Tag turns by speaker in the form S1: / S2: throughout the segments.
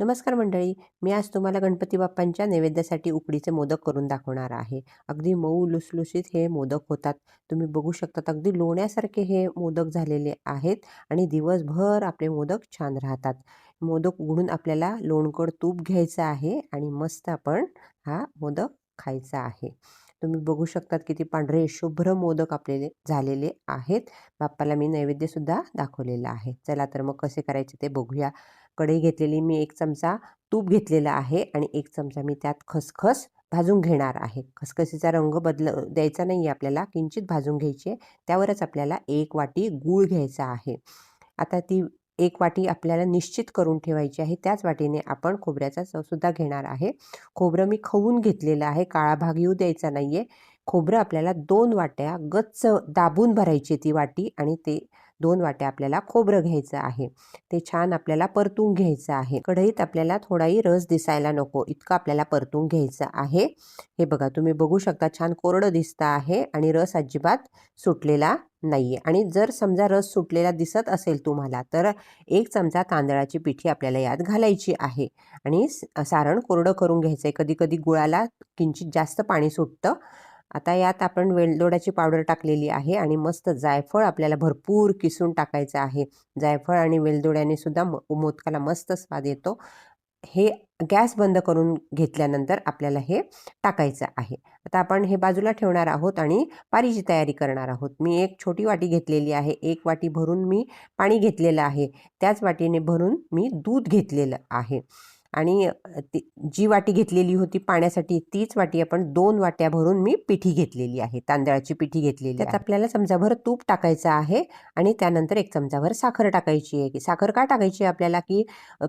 S1: नमस्कार मंडळी मी आज तुम्हाला गणपती बाप्पांच्या नैवेद्यासाठी उकडीचे मोदक करून दाखवणार आहे. अगदी मऊ लुसलुसीत हे मोदक होतात. तुम्ही बघू शकतात अगदी लोण्यासारखे हे मोदक झालेले आहेत आणि दिवसभर आपले मोदक छान राहतात. मोदक उघडून आपल्याला लोणकड तूप घ्यायचं आहे आणि मस्त आपण हा मोदक खायचा आहे. तुम्ही बघू शकतात किती पांढरे शुभ्र मोदक आपले झालेले आहेत. बाप्पाला मी नैवेद्यसुद्धा दाखवलेला आहे. चला तर मग कसे करायचे ते बघूया. कढई घेतलेली मी एक चमचा तूप घेतलेला आहे आणि एक चमचा मी त्यात खसखस भाजून घेणार आहे. खसखसीचा रंग बदल द्यायचा नाही आहे आपल्याला किंचित भाजून घ्यायची त्यावरच आपल्याला एक वाटी गूळ घ्यायचा आहे. आता ती एक वाटी आपल्याला निश्चित करून ठेवायची आहे. त्याच वाटीने आपण खोबऱ्याचा चवसुद्धा घेणार आहे. खोबरं मी खवून घेतलेलं आहे. काळा भाग येऊ द्यायचा नाही आहे खोबरं आपल्याला दोन वाट्या गच्च दाबून भरायची ती वाटी आणि ते दोन वाट्या आपल्याला खोबरं घ्यायचं आहे. ते छान आपल्याला परतून घ्यायचं आहे. कढईत आपल्याला थोडाही रस दिसायला नको. इतकं आपल्याला परतून घ्यायचं आहे. हे बघा तुम्ही बघू शकता छान कोरडं दिसतं आहे आणि रस अजिबात सुटलेला नाही आहे आणि जर समजा रस सुटलेला दिसत असेल तुम्हाला तर एक चमचा तांदळाची पिठी आपल्याला यात घालायची आहे. आणि सारण कोरडं करून घ्यायचं आहे कधी कधी गुळाला किंचित जास्त पाणी सुटतं. आता यात आपण वेलदोड्याची पावडर टाकलेली आहे आणि मस्त जायफळ आपल्याला भरपूर किसून टाकायचं आहे. जायफळ आणि वेलदोड्याने सुद्धा मोदकाला मस्त स्वाद येतो. हे गॅस बंद करून घेतल्यानंतर आपल्याला हे टाकायचं आहे. आता आपण हे बाजूला ठेवणार आहोत आणि पारीची तयारी करणार आहोत. मी एक छोटी वाटी घेतलेली आहे. एक वाटी भरून मी पाणी घेतलेलं आहे. त्याच वाटीने भरून मी दूध घेतलेलं आहे. आणि ती जी वाटी घेतलेली होती पाण्यासाठी तीच वाटी आपण दोन वाट्या भरून मी पिठी घेतलेली आहे. तांदळाची पिठी घेतलेली त्यात आपल्याला चमचाभर तूप टाकायचं आहे आणि त्यानंतर एक चमचाभर साखर टाकायची आहे. की साखर का टाकायची आहे आपल्याला की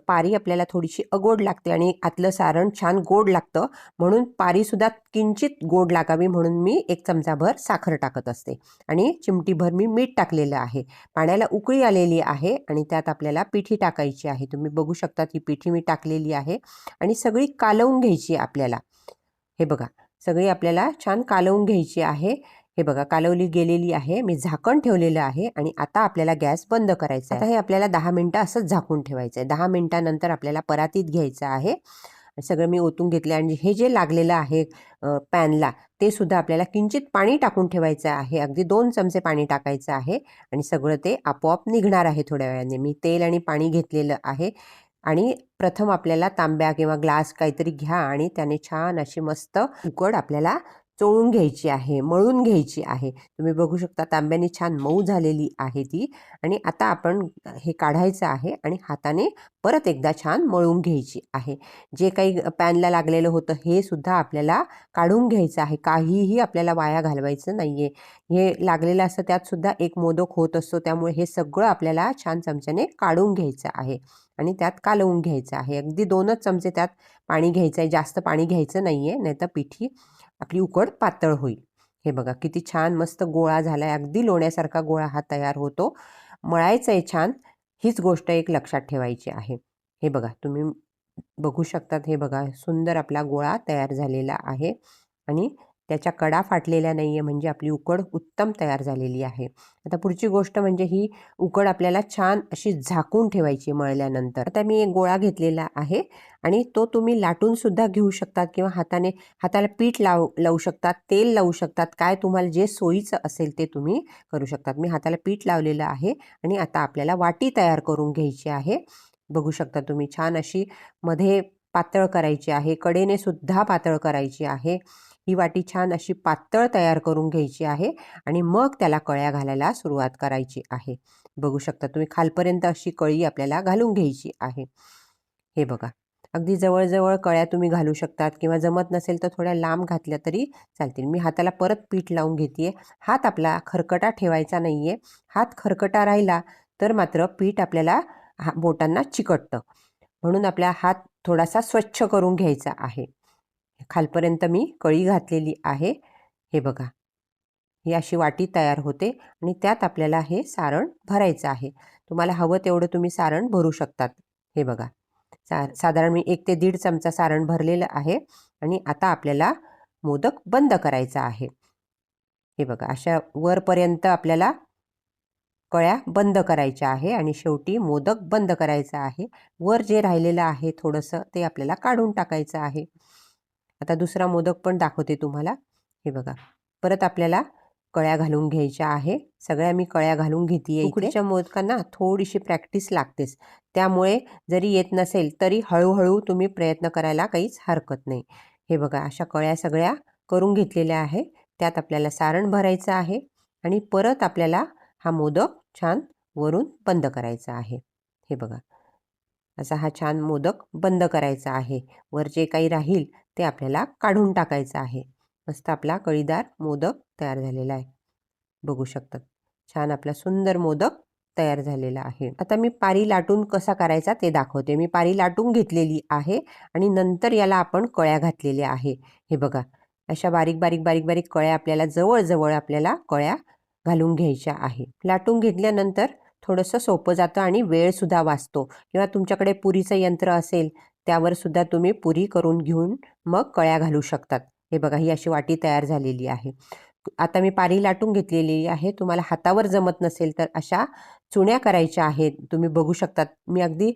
S1: पारी आपल्याला थोडीशी अगोड लागते आणि आतलं सारण छान गोड लागतं. म्हणून पारीसुद्धा किंचित गोड लागावी म्हणून मी एक चमचाभर साखर टाकत असते. आणि चिमटीभर मी मीठ टाकलेलं आहे. पाण्याला उकळी आलेली आहे आणि त्यात आपल्याला पिठी टाकायची आहे. तुम्ही बघू शकता ही पिठी मी टाकलेली आहे आणि सगळी कालवून घ्यायची आपल्याला. हे बघा सगळी आपल्याला छान कालवून घ्यायची आहे. हे बघा कालवली गेलेली आहे मी झाकण ठेवलेलं आहे आणि आता आपल्याला गॅस बंद करायचा आहे. हे आपल्याला दहा मिनटं असंच झाकून ठेवायचं आहे. दहा मिनटानंतर आपल्याला परातीत घ्यायचं आहे. सगळं मी ओतून घेतलं आणि हे जे लागलेलं आहे पॅनला ते सुद्धा आपल्याला किंचित पाणी टाकून ठेवायचं आहे. अगदी दोन चमचे पाणी टाकायचं आहे आणि सगळं ते आपोआप निघणार आहे थोड्या वेळाने. मी तेल आणि पाणी घेतलेलं आहे. आणि प्रथम आपल्याला तांब्या किंवा ग्लास काहीतरी घ्या आणि त्याने छान अशी मस्त उकड आपल्याला चोळून घ्यायची आहे मळून घ्यायची आहे. तुम्ही बघू शकता तांब्याने छान मऊ झालेली आहे ती आणि आता आपण हे काढायचं आहे आणि हाताने परत एकदा छान मळून घ्यायची आहे. जे काही पॅनला लागलेलं होतं हे सुद्धा आपल्याला काढून घ्यायचं आहे. काहीही आपल्याला वाया घालवायचं नाही आहे हे लागलेलं असतं त्यातसुद्धा एक मोदक होत असतो त्यामुळे हे सगळं आपल्याला छान चमच्याने काढून घ्यायचं आहे. आणि त्यात कालवून घ्यायचं आहे? अगदी दोनच चमचे त्यात पाणी घ्यायचं आहे जास्त पाणी घ्यायचं नाही आहे नाहीतर पिठी आपली उकड पातळ होईल. हे बघा किती छान मस्त गोळा झाला आहे अगदी लोण्यासारखा गोळा हा तयार होतो. मळायचं आहे छान. हीच गोष्ट एक लक्षात ठेवायची आहे. हे बघा तुम्ही बघू शकतात. हे बघा सुंदर आपला गोळा तयार झालेला आहे. आणि त्याच्या कडा फाटलेल्या नाही आहे म्हणजे आपली उकड उत्तम तयार झालेली आहे. आता पुढची गोष्ट म्हणजे ही उकड आपल्याला छान अशी झाकून ठेवायची मळल्यानंतर. आता मी एक गोळा घेतलेला आहे आणि तो तुम्ही लाटूनसुद्धा घेऊ शकतात किंवा हाताने हाताला पीठ लाव लावू शकतात तेल लावू शकतात काय तुम्हाला जे सोयीचं असेल ते तुम्ही करू शकतात. मी हाताला पीठ लावलेलं आहे आणि आता आपल्याला वाटी तयार करून घ्यायची आहे. बघू शकता तुम्ही छान अशी मध्ये पातळ करायची आहे कडेने सुद्धा पातळ करायची आहे. ही वाटी छान अशी पातळ तयार करून घ्यायची आहे आणि मग त्याला कळ्या घालायला सुरुवात करायची आहे. बघू शकता तुम्ही खालपर्यंत अशी कळी आपल्याला घालून घ्यायची आहे. हे बघा अगदी जवळजवळ कळ्या तुम्ही घालू शकतात किंवा जमत नसेल तर थोड्या लांब घातल्या तरी चालतील. मी हाताला परत पीठ लावून घेते हात आपला खरकटा ठेवायचा नाही आहे हात खरकटा राहिला तर मात्र पीठ आपल्याला हा बोटांना चिकटतं. म्हणून आपला हात थोडासा स्वच्छ करून घ्यायचा आहे. खालपर्यंत मी कळी घातलेली आहे. हे बघा. ही अशी वाटी तयार होते आणि त्यात आपल्याला हे सारण भरायचं आहे. तुम्हाला हवं तेवढं तुम्ही सारण भरू शकतात. हे बघा. सा साधारण मी एक ते दीड चमचा सारण भरलेलं आहे आणि आता आपल्याला मोदक बंद करायचा आहे. हे बघा. अशा वरपर्यंत आपल्याला कळ्या बंद करायच्या आहे आणि शेवटी मोदक बंद करायचा आहे. वर जे राहिलेलं आहे थोडंसं ते आपल्याला काढून टाकायचं आहे. आता दुसरा मोदक पण दाखवते तुम्हाला. हे बघा. परत आपल्याला कळ्या घालून घ्यायच्या आहे. सगळ्या मी कळ्या घालून घेते उकडीच्या मोदकांना थोडीशी प्रॅक्टिस लागतेच. त्यामुळे जरी येत नसेल तरी हळूहळू तुम्ही प्रयत्न करायला काहीच हरकत नाही. हे बघा अशा कळ्या सगळ्या करून घेतलेल्या आहे. त्यात आपल्याला सारण भरायचं आहे आणि परत आपल्याला हा मोदक छान वरून बंद करायचा आहे. हे बघा. असा हा छान मोदक बंद करायचा आहे. वर जे काही राहील ते आपल्याला काढून टाकायचं आहे. मस्त आपला कळीदार मोदक तयार झालेला आहे. बघू शकतात. छान आपला सुंदर मोदक तयार झालेला आहे. आता मी पारी लाटून कसा करायचा ते दाखवते. मी पारी लाटून घेतलेली आहे आणि नंतर याला आपण कळ्या घातलेल्या आहे. हे बघा. अशा बारीक बारीक बारीक बारीक कळ्या आपल्याला जवळजवळ आपल्याला कळ्या घालून घ्यायच्या आहे. लाटून घेतल्यानंतर थोडंसं सोपं जातं आणि वेळसुद्धा वाचतो. किंवा तुमच्याकडे पुरीचं यंत्र असेल त्यावर सुद्धा तुम्ही पुरी करून घेऊन मग कळ्या घालू शकतात. हे बघा ही अशी वाटी तयार झालेली आहे. आता मी पारी लाटून घेतलेली आहे. तुम्हाला हातावर जमत नसेल तर अशा चुण्या करायच्या आहेत. तुम्ही बघू शकतात. मी अगदी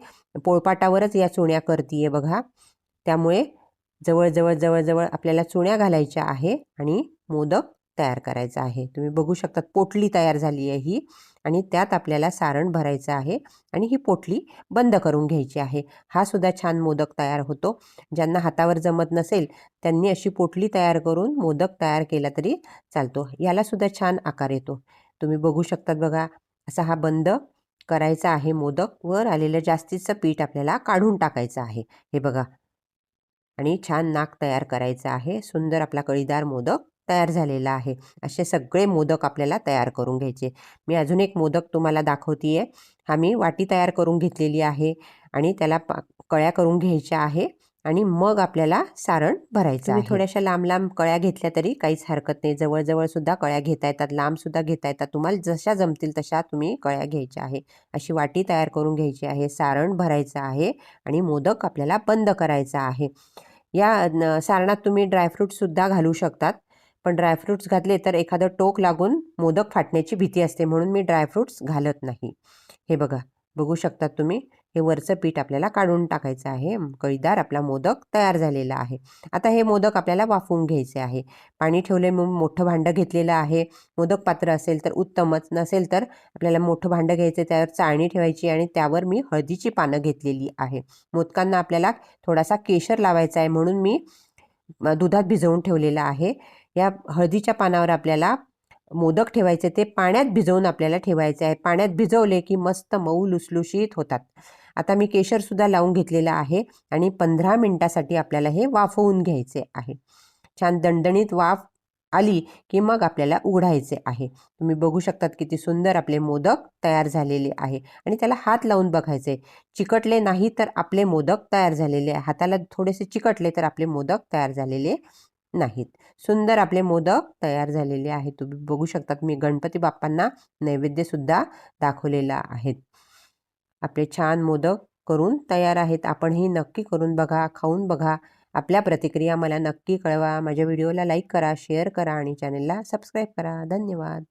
S1: पोळपाटावरच या चुण्या करते बघा. त्यामुळे जवळजवळ जवळजवळ आपल्याला चुण्या घालायच्या आहे आणि मोदक तयार करायचा आहे. तुम्ही बघू शकतात पोटली तयार झाली आहे ही आणि त्यात आपल्याला सारण भरायचं आहे आणि ही पोटली बंद करून घ्यायची आहे. हा सुद्धा छान मोदक तयार होतो. ज्यांना हातावर जमत नसेल त्यांनी अशी पोटली तयार करून मोदक तयार केला तरी चालतो. याला सुद्धा छान आकार येतो. तुम्ही बघू शकतात बघा असा हा बंद करायचा आहे मोदक. वर आलेलं जास्तीचं पीठ आपल्याला काढून टाकायचं आहे. हे बघा. आणि छान नाक तयार करायचं आहे. सुंदर आपला कळीदार मोदक तयार झालेला आहे. असे सगळे मोदक आपल्याला तयार करून घ्यायचे. मी अजून एक मोदक तुम्हाला दाखवते आहे हा मी वाटी तयार करून घेतलेली आहे आणि त्याला पा कळ्या करून घ्यायच्या आहे आणि मग आपल्याला सारण भरायचं आहे. थोड्याशा लांब लांब कळ्या घेतल्या तरी काहीच हरकत नाही. जवळजवळ सुद्धा कळ्या घेता येतात लांब सुद्धा घेता येतात. तुम्हाला जशा जमतील तशा तुम्ही कळ्या घ्यायच्या आहे. अशी वाटी तयार करून घ्यायची आहे सारण भरायचं आहे आणि मोदक आपल्याला बंद करायचा आहे. या सारणात तुम्ही ड्रायफ्रूटसुद्धा घालू शकतात. पण ड्रायफ्रूट्स घातले तर एखादं टोक लागून मोदक फाटण्याची भीती असते. म्हणून मी ड्रायफ्रूट्स घालत नाही. हे बघा बघू शकतात तुम्ही. हे वरचं पीठ आपल्याला काढून टाकायचं आहे. कळीदार आपला मोदक तयार झालेला आहे. आता हे मोदक आपल्याला वाफवून घ्यायचे आहे. पाणी ठेवले मग मोठं भांडं घेतलेलं आहे. मोदक पात्र असेल तर उत्तमच. नसेल तर आपल्याला मोठं भांडं घ्यायचं त्यावर चाळणी ठेवायची आणि त्यावर मी हळदीची पानं घेतलेली आहे. मोदकांना आपल्याला थोडासा केशर लावायचा आहे. म्हणून मी दुधात भिजवून ठेवलेलं आहे. या हळदीच्या पानावर आपल्याला मोदक ठेवायचे ते पाण्यात भिजवून आपल्याला ठेवायचे आहे. पाण्यात भिजवले की मस्त मऊ लुसलुशीत होतात. आता मी केशरसुद्धा लावून घेतलेलं आहे आणि पंधरा मिनटासाठी आपल्याला हे वाफवून घ्यायचे आहे. छान दणदणीत वाफ आली की मग आपल्याला उघडायचे आहे. तुम्ही बघू शकतात किती सुंदर आपले मोदक तयार झालेले आहे आणि त्याला हात लावून बघायचे चिकटले नाही तर आपले मोदक तयार झालेले आहे. हाताला थोडेसे चिकटले तर आपले मोदक तयार झालेले नाहीत. सुंदर आपले मोदक तयार झालेले आहेत. तुम्ही बघू शकतात मी गणपती बाप्पांना नैवेद्यसुद्धा दाखवलेला आहेत. आपले छान मोदक करून तयार आहेत. आपणही नक्की करून बघा खाऊन बघा. आपल्या प्रतिक्रिया मला नक्की कळवा. माझ्या व्हिडिओला लाईक करा शेअर करा आणि चॅनलला सबस्क्राईब करा. धन्यवाद.